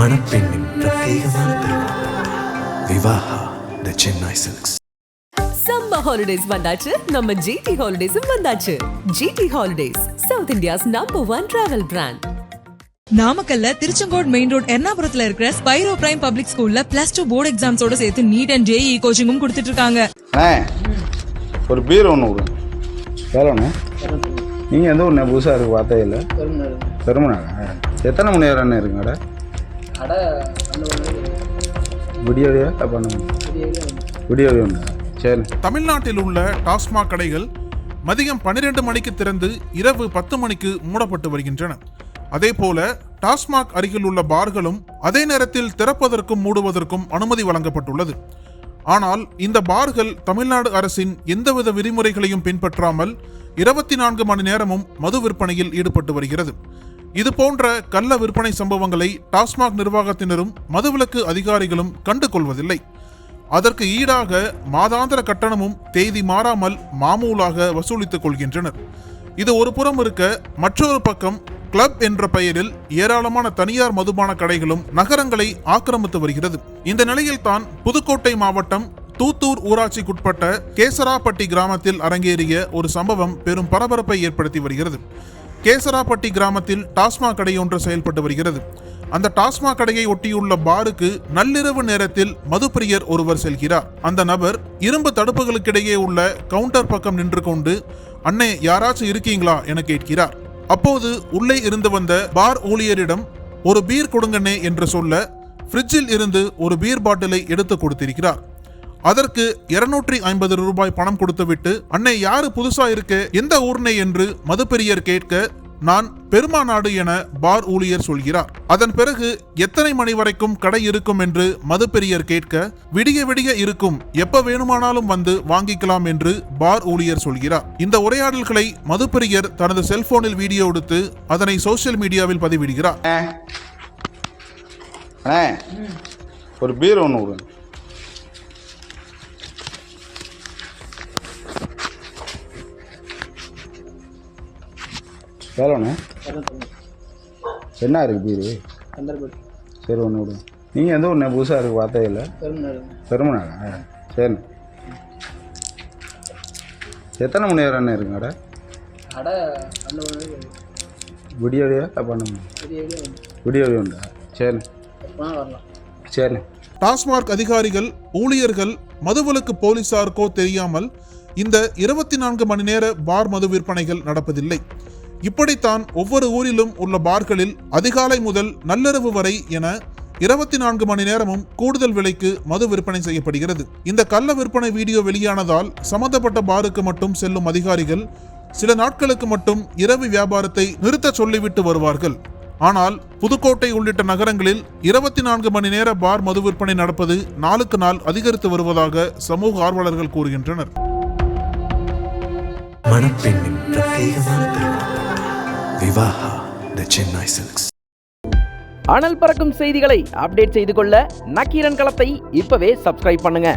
மணப்பெண்ணின் பிரத்யேகமான திருமணம். Vivaha the Chennai silks summer holidays வந்தாச்சு. நம்ம ஜிடி ஹாலிடேஸும் வந்தாச்சு. GT holidays south India's number one travel brand நாமக்கல்ல திருச்செங்கோடு மெயின் ரோட் எர்ணாபுரத்துல இருக்கிற ஸ்பைரோ பிரைம் பப்ளிக் ஸ்கூல்ல பிளஸ் டூ போர்டு எக்ஸாம்ஸோட சேர்த்து நீட் அண்ட் ஜேஇ கோச்சிங்கும் கொடுத்துட்டு இருக்காங்க அண்ணே ஒரு பீர் ஒன்று விடுங்க எவ்வளோண்ணே நீங்கள் எந்த ஒன்று புதுசாக இருக்குது பார்த்தே இல்லை. பெருமநாடா. எத்தனை மணி நேரம் அண்ணே இருக்குங்க அடை விடிய விடியா பண்ண விடிய விடிய ஒன்று சரி. தமிழ்நாட்டில் உள்ள டாஸ்மாக் கடைகள் மதியம் 12 மணிக்கு திறந்து இரவு பத்து மணிக்கு மூடப்பட்டு வருகின்றன. அதேபோல டாஸ்மாக் அருகில் உள்ள பார்களும் அதே நேரத்தில் திறப்பதற்கும் மூடுவதற்கும் அனுமதி வழங்கப்பட்டுள்ளது. ஆனால் இந்த பார்கள் தமிழ்நாடு அரசின் எந்தவித விதிமுறைகளையும் பின்பற்றாமல் இருபத்தி நான்கு மணி நேரமும் மது விற்பனையில் ஈடுபட்டு வருகிறது. இது போன்ற கள்ள விற்பனை சம்பவங்களை டாஸ்மாக் நிர்வாகத்தினரும் மதுவிலக்கு அதிகாரிகளும் கண்டு கொள்வதில்லை அதற்கு ஈடாக மாதாந்திர கட்டணமும் தேதி மாறாமல் மாமூலாக வசூலித்துக் கொள்கின்றனர். இது ஒரு புறம் இருக்க மற்றொரு பக்கம் கிளப் என்ற பெயரில் ஏராளமான தனியார் மதுபான கடைகளும் நகரங்களை ஆக்கிரமித்து வருகிறது. இந்த நிலையில் தான் புதுக்கோட்டை மாவட்டம் தூத்தூர் ஊராட்சிக்குட்பட்ட கேசராப்பட்டி கிராமத்தில் அரங்கேறிய ஒரு சம்பவம் பெரும் பரபரப்பை ஏற்படுத்தி வருகிறது. கேசராப்பட்டி கிராமத்தில் டாஸ்மாக் கடை ஒன்று செயல்பட்டு வருகிறது. அந்த டாஸ்மாக் கடையை ஒட்டியுள்ள பாருக்கு நள்ளிரவு நேரத்தில் மதுப்பிரியர் ஒருவர் செல்கிறார். அந்த நபர் இரும்பு தடுப்புகளுக்கிடையே உள்ள கவுண்டர் பக்கம் நின்று கொண்டு அண்ணே யாராச்சும் இருக்கீங்களா? என கேட்கிறார். அப்போது உள்ளே இருந்து வந்த பார் ஊழியரிடம் ஒரு பீர் கொடுங்கண்ணே என்று சொல்ல ஃப்ரிட்ஜில் இருந்து ஒரு பீர் பாட்டிலை எடுத்து கொடுத்திருக்கிறார். அதற்கு இருநூற்றி ஐம்பது ரூபாய் பணம் கொடுத்துவிட்டு அன்னை யாரு புதுசா இருக்க? எந்த ஊர்னே? என்று மதுப்பெரியர் கேட்க நான் பெருமா நாடு என பார் ஊழியர் சொல்கிறார். அதன் பிறகு எத்தனை மணி வரைக்கும் கடை இருக்கும்? என்று மதுப்பெரியர் கேட்க விடிய விடிய இருக்கும். எப்ப வேணுமானாலும் வந்து வாங்கிக்கலாம் என்று பார் ஊழியர் சொல்கிறார். இந்த உரையாடல்களை மதுப்பெரியர் தனது செல்போனில் வீடியோ எடுத்து அதனை சோசியல் மீடியாவில் பதிவிடுகிறார். ஒரு பீர் ஒன்று எவ்வளோண்ணே என்ன இருக்குது பீரு? சரி ஒன்று விடுங்க நீங்கள் எந்த ஒன்று புதுசாக இருக்குது பார்த்தே இல்லை. பெருமநாடா சரி. எத்தனை மணி நேரம் அண்ணே இருக்குங்க அடை விடிய விடியா பண்ண விடிய விடிய உண்டா. சரி. சரி. டாஸ்மாக் அதிகாரிகள் ஊழியர்கள் மதுவிலக்கு போலீசாருக்கோ தெரியாமல் இந்த இருபத்தி நான்கு மணி நேர பார் மது விற்பனைகள் நடப்பதில்லை. இப்படித்தான் ஒவ்வொரு ஊரிலும் உள்ள பார்களில் அதிகாலை முதல் நள்ளிரவு வரை என இருபத்தி நான்கு மணி நேரமும் கூடுதல் விலைக்கு மது விற்பனை செய்யப்படுகிறது. இந்த கள்ள விற்பனை வீடியோ வெளியானதால் சம்பந்தப்பட்ட பாருக்கு மட்டும் செல்லும் அதிகாரிகள் சில நாட்களுக்கு மட்டும் இரவு வியாபாரத்தை நிறுத்த சொல்லிவிட்டு வருவார்கள். ஆனால் புதுக்கோட்டை உள்ளிட்ட நகரங்களில் இருபத்தி நான்கு மணி நேர பார் மது விற்பனை நடப்பது நாளுக்கு நாள் அதிகரித்து வருவதாக சமூக ஆர்வலர்கள் கூறுகின்றனர். மணப்பெண்ணின் பிரத்யேகமான விவாஹா த சென்னை சில்க்ஸ். அனல் பறக்கும் செய்திகளை அப்டேட் செய்து கொள்ள நக்கீரன் களத்தை இப்பவே சப்ஸ்கிரைப் பண்ணுங்க.